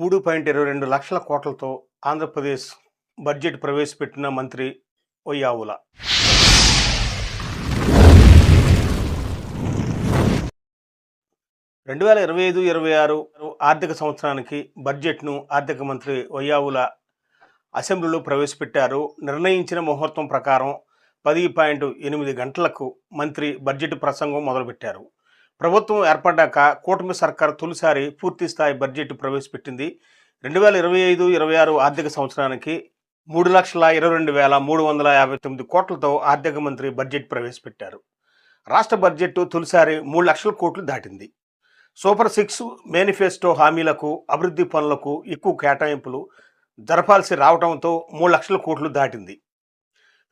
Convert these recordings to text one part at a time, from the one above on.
మూడు పాయింట్ ఇరవై రెండు లక్షల కోట్లతో ఆంధ్రప్రదేశ్ బడ్జెట్ ప్రవేశపెట్టిన మంత్రి ఒయ్యావుల. రెండు వేల ఇరవై ఐదు ఇరవై ఆరు ఆర్థిక సంవత్సరానికి బడ్జెట్ను ఆర్థిక మంత్రి ఒయ్యావుల అసెంబ్లీలో ప్రవేశపెట్టారు. నిర్ణయించిన ముహూర్తం ప్రకారం పది పాయింట్ ఎనిమిది గంటలకు మంత్రి బడ్జెట్ ప్రసంగం మొదలుపెట్టారు. ప్రభుత్వం ఏర్పడ్డాక కూటమి సర్కార్ తొలిసారి పూర్తి స్థాయి బడ్జెట్ ప్రవేశపెట్టింది. రెండు వేల ఇరవై ఐదు ఇరవై ఆరు ఆర్థిక సంవత్సరానికి మూడు లక్షల ఇరవై రెండు వేల మూడు వందల యాభై తొమ్మిది కోట్లతో ఆర్థిక మంత్రి బడ్జెట్ ప్రవేశపెట్టారు. రాష్ట్ర బడ్జెట్ తొలిసారి మూడు లక్షల కోట్లు దాటింది. సూపర్ సిక్స్ మేనిఫెస్టో హామీలకు అభివృద్ధి పనులకు ఎక్కువ కేటాయింపులు జరపాల్సి రావడంతో మూడు లక్షల కోట్లు దాటింది.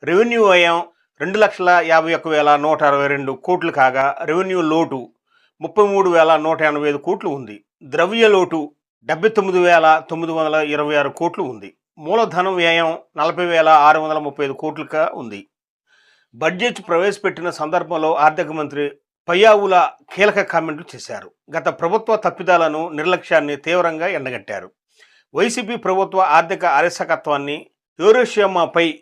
రెవెన్యూ వ్యయం రెండు లక్షల యాభై ఒక్క వేల నూట అరవై రెండు కోట్లు కాగా రెవెన్యూ లోటు ముప్పై మూడు వేల నూట ఎనభై ఐదు కోట్లు ఉంది. ద్రవ్య లోటు డెబ్బై తొమ్మిది వేల తొమ్మిది వందల ఇరవై ఆరు కోట్లు ఉంది. మూలధనం వ్యయం నలభై వేల ఆరు వందల ముప్పై ఐదు కోట్లుగా ఉంది. బడ్జెట్ ప్రవేశపెట్టిన సందర్భంలో ఆర్థిక మంత్రి పయ్యావుల కీలక కామెంట్లు చేశారు. గత ప్రభుత్వ తప్పిదాలను నిర్లక్ష్యాన్ని తీవ్రంగా ఎండగట్టారు. వైసీపీ ప్రభుత్వ ఆర్థిక అరసకత్వాన్ని యూరోషియమాపై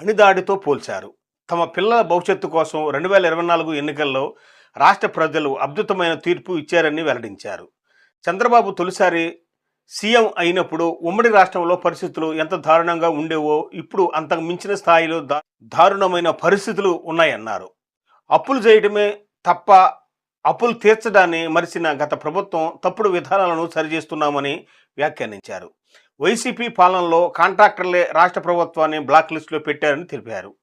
అణిదాడితో పోల్చారు. తమ పిల్లల భవిష్యత్తు కోసం రెండు వేల ఇరవై నాలుగు ఎన్నికల్లో రాష్ట్ర ప్రజలు అద్భుతమైన తీర్పు ఇచ్చారని వెల్లడించారు. చంద్రబాబు తొలిసారి సీఎం అయినప్పుడు ఉమ్మడి రాష్ట్రంలో పరిస్థితులు ఎంత దారుణంగా ఉండేవో ఇప్పుడు అంతకు మించిన స్థాయిలో దారుణమైన పరిస్థితులు ఉన్నాయన్నారు. అప్పులు చేయడమే తప్ప అప్పులు తీర్చడాన్ని మరిచిన గత ప్రభుత్వం తప్పుడు విధానాలను సరిచేస్తున్నామని వ్యాఖ్యానించారు. వైసీపీ పాలనలో కాంట్రాక్టర్లే రాష్ట్ర ప్రభుత్వాన్ని బ్లాక్ లిస్టులో పెట్టారని తెలిపారు.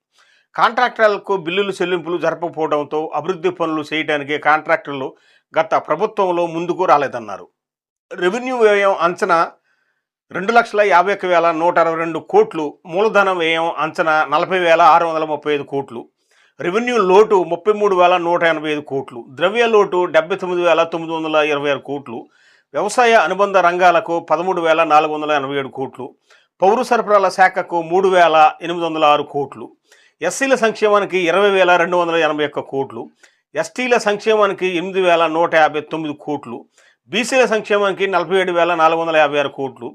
కాంట్రాక్టర్లకు బిల్లులు చెల్లింపులు జరపకపోవడంతో అభివృద్ధి పనులు చేయడానికి కాంట్రాక్టర్లు గత ప్రభుత్వంలో ముందుకు రాలేదన్నారు. రెవెన్యూ వ్యయం అంచనా రెండు లక్షల యాభై ఒక్క వేల నూట అరవై రెండు కోట్లు మూలధన వ్యయం అంచనా నలభై వేల ఆరు వందల ముప్పై ఐదు కోట్లు రెవెన్యూ లోటు ముప్పై మూడు వేల నూట ఎనభై ఐదు కోట్లు ద్రవ్య లోటు డెబ్బై తొమ్మిది వేల తొమ్మిది వందల ఇరవై ఆరు కోట్లు వ్యవసాయ అనుబంధ రంగాలకు పదమూడు వేల నాలుగు వందల ఎనభై ఏడు కోట్లు పౌర సరఫరాల శాఖకు మూడు వేల ఎనిమిది వందల ఆరు కోట్లు ఎస్సీల సంక్షేమానికి ఇరవై వేల రెండు వందల ఎనభై ఒక్క కోట్లు ఎస్టీల సంక్షేమానికి ఎనిమిది వేల నూట యాభై తొమ్మిది కోట్లు బీసీల సంక్షేమానికి నలభై ఏడు వేల నాలుగు వందల యాభై ఆరు కోట్లు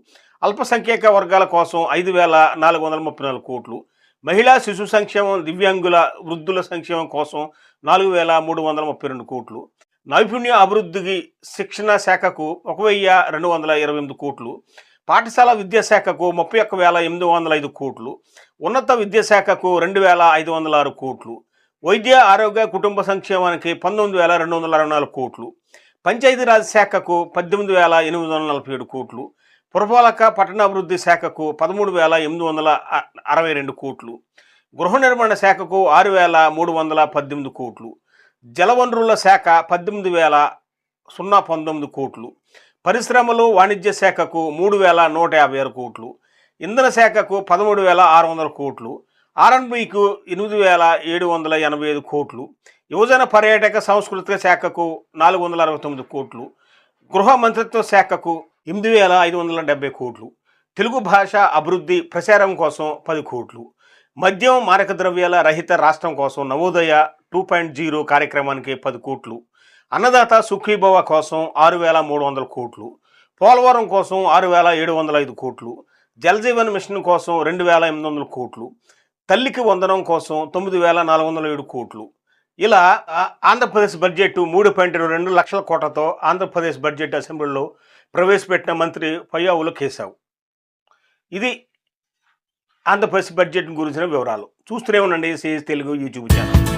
అల్పసంఖ్యాక వర్గాల కోసం ఐదు వేల నాలుగు వందల ముప్పై నాలుగు కోట్లు మహిళా శిశు సంక్షేమం దివ్యాంగుల వృద్ధుల సంక్షేమం కోసం నాలుగు వేల మూడు వందల ముప్పై రెండు కోట్లు నైపుణ్య అభివృద్ధికి శిక్షణ శాఖకు ఒక వెయ్యి రెండు వందల ఇరవై ఎనిమిది కోట్లు పాఠశాల విద్యాశాఖకు ముప్పై ఒక్క వేల ఎనిమిది వందల ఐదు కోట్లు ఉన్నత విద్యాశాఖకు రెండు వేల ఐదు వందల ఆరు కోట్లు వైద్య ఆరోగ్య కుటుంబ సంక్షేమానికి పంతొమ్మిది వేల రెండు వందల అరవై నాలుగు కోట్లు పంచాయతీరాజ్ శాఖకు పద్దెనిమిది వేల ఎనిమిది వందల నలభై ఏడు కోట్లు పురపాలక పట్టణాభివృద్ధి శాఖకు పదమూడు వేల ఎనిమిది వందల అరవై రెండు కోట్లు గృహ నిర్మాణ శాఖకు ఆరు వేల మూడు వందల పద్దెనిమిది కోట్లు జలవనరుల శాఖ పద్దెనిమిది వేల సున్నా పంతొమ్మిది కోట్లు పరిశ్రమలు వాణిజ్య శాఖకు మూడు వేల నూట యాభై ఆరు కోట్లు ఇంధన శాఖకు పదమూడు వేల ఆరు వందల కోట్లు ఆర్ఎన్బికు ఎనిమిది వేల ఏడు వందల ఎనభై ఐదు కోట్లు యువజన పర్యాటక సాంస్కృతిక శాఖకు నాలుగు వందల అరవై తొమ్మిది కోట్లు గృహ మంత్రిత్వ శాఖకు ఎనిమిది వేల ఐదు వందల డెబ్బై కోట్లు తెలుగు భాష అభివృద్ధి ప్రచారం కోసం పది కోట్లు మద్యం మారక ద్రవ్యాల రహిత రాష్ట్రం కోసం నవోదయ టూ పాయింట్ జీరో కార్యక్రమానికి పది కోట్లు అన్నదాత సుఖీభవ కోసం ఆరు వేల మూడు వందల కోట్లు పోలవరం కోసం ఆరు వేల ఏడు వందల ఐదు కోట్లు జలజీవన్ మిషన్ కోసం రెండు వేల ఎనిమిది వందల కోట్లు తల్లికి వందనం కోసం తొమ్మిది వేల నాలుగు వందల ఏడు కోట్లు. ఇలా ఆంధ్రప్రదేశ్ బడ్జెట్ మూడు పాయింట్ రెండు లక్షల కోట్లతో ఆంధ్రప్రదేశ్ బడ్జెట్ అసెంబ్లీలో ప్రవేశపెట్టిన మంత్రి పయ్యావుల కేశావు. ఇది ఆంధ్రప్రదేశ్ బడ్జెట్ గురించిన వివరాలు. చూస్తూనే ఉండండి సిఎస్ తెలుగు యూట్యూబ్ ఛానల్.